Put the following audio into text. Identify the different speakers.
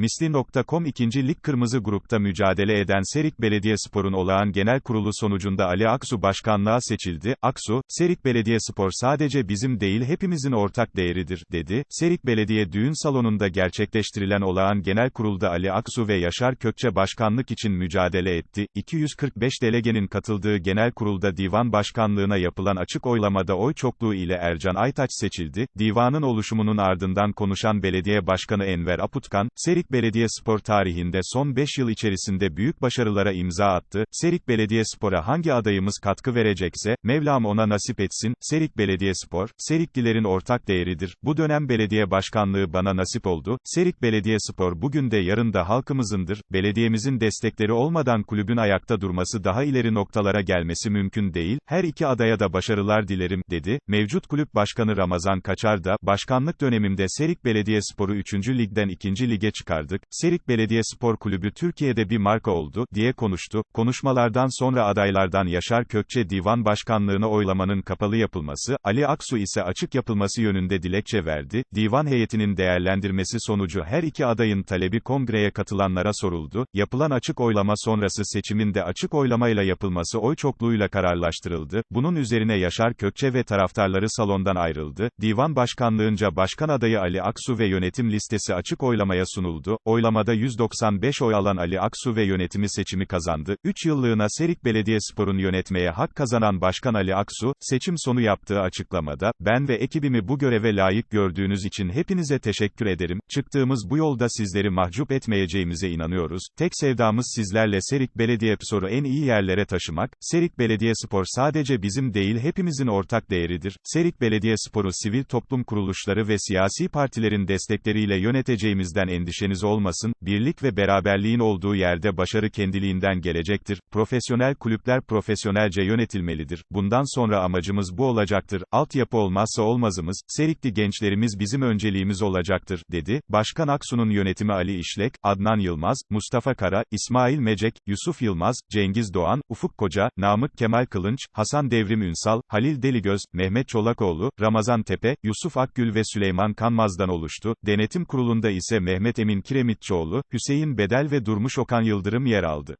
Speaker 1: Misli.com 2. Lig Kırmızı Grup'ta mücadele eden Serik Belediyespor'un olağan genel kurulu sonucunda Ali Aksu başkanlığa seçildi. Aksu, Serik Belediyespor sadece bizim değil hepimizin ortak değeridir, dedi. Serik Belediye Düğün Salonu'nda gerçekleştirilen olağan genel kurulda Ali Aksu ve Yaşar Kökçe başkanlık için mücadele etti. 245 delegenin katıldığı genel kurulda divan başkanlığına yapılan açık oylamada oy çokluğu ile Ercan Aytaç seçildi. Divanın oluşumunun ardından konuşan belediye başkanı Enver Aputkan, Serik Belediyespor tarihinde son 5 yıl içerisinde büyük başarılara imza attı. Serik Belediyespor'a hangi adayımız katkı verecekse, Mevlam ona nasip etsin. Serik Belediyespor, Seriklilerin ortak değeridir. Bu dönem belediye başkanlığı bana nasip oldu. Serik Belediyespor bugün de yarın da halkımızındır. Belediyemizin destekleri olmadan kulübün ayakta durması daha ileri noktalara gelmesi mümkün değil. Her iki adaya da başarılar dilerim, dedi. Mevcut kulüp başkanı Ramazan Kaçar da, başkanlık dönemimde Serik Belediyespor'u 3. ligden 2. lige çıkardık. Serik Belediyespor Kulübü Türkiye'de bir marka oldu, diye konuştu. Konuşmalardan sonra adaylardan Yaşar Kökçe divan başkanlığına oylamanın kapalı yapılması, Ali Aksu ise açık yapılması yönünde dilekçe verdi. Divan heyetinin değerlendirmesi sonucu her iki adayın talebi kongreye katılanlara soruldu. Yapılan açık oylama sonrası seçimin de açık oylamayla yapılması oy çokluğuyla kararlaştırıldı. Bunun üzerine Yaşar Kökçe ve taraftarları salondan ayrıldı. Divan başkanlığınca başkan adayı Ali Aksu ve yönetim listesi açık oylamaya sunuldu. Oylamada 195 oy alan Ali Aksu ve yönetimi seçimi kazandı. 3 yıllığına Serik Belediyespor'un yönetmeye hak kazanan Başkan Ali Aksu, seçim sonu yaptığı açıklamada, ben ve ekibimi bu göreve layık gördüğünüz için hepinize teşekkür ederim. Çıktığımız bu yolda sizleri mahcup etmeyeceğimize inanıyoruz. Tek sevdamız sizlerle Serik Belediyespor'u en iyi yerlere taşımak. Serik Belediyespor sadece bizim değil hepimizin ortak değeridir. Serik Belediyespor'u sivil toplum kuruluşları ve siyasi partilerin destekleriyle yöneteceğimizden endişeniz olmasın. Birlik ve beraberliğin olduğu yerde başarı kendiliğinden gelecektir. Profesyonel kulüpler profesyonelce yönetilmelidir. Bundan sonra amacımız bu olacaktır. Altyapı olmazsa olmazımız, Serikli gençlerimiz bizim önceliğimiz olacaktır, dedi. Başkan Aksu'nun yönetimi Ali İşlek, Adnan Yılmaz, Mustafa Kara, İsmail Mecek, Yusuf Yılmaz, Cengiz Doğan, Ufuk Koca, Namık Kemal Kılınç, Hasan Devrim Ünsal, Halil Deligöz, Mehmet Çolakoğlu, Ramazan Tepe, Yusuf Akgül ve Süleyman Kanmaz'dan oluştu. Denetim kurulunda ise Mehmet Emin Kiremitçioğlu, Hüseyin Bedel ve Durmuş Okan Yıldırım yer aldı.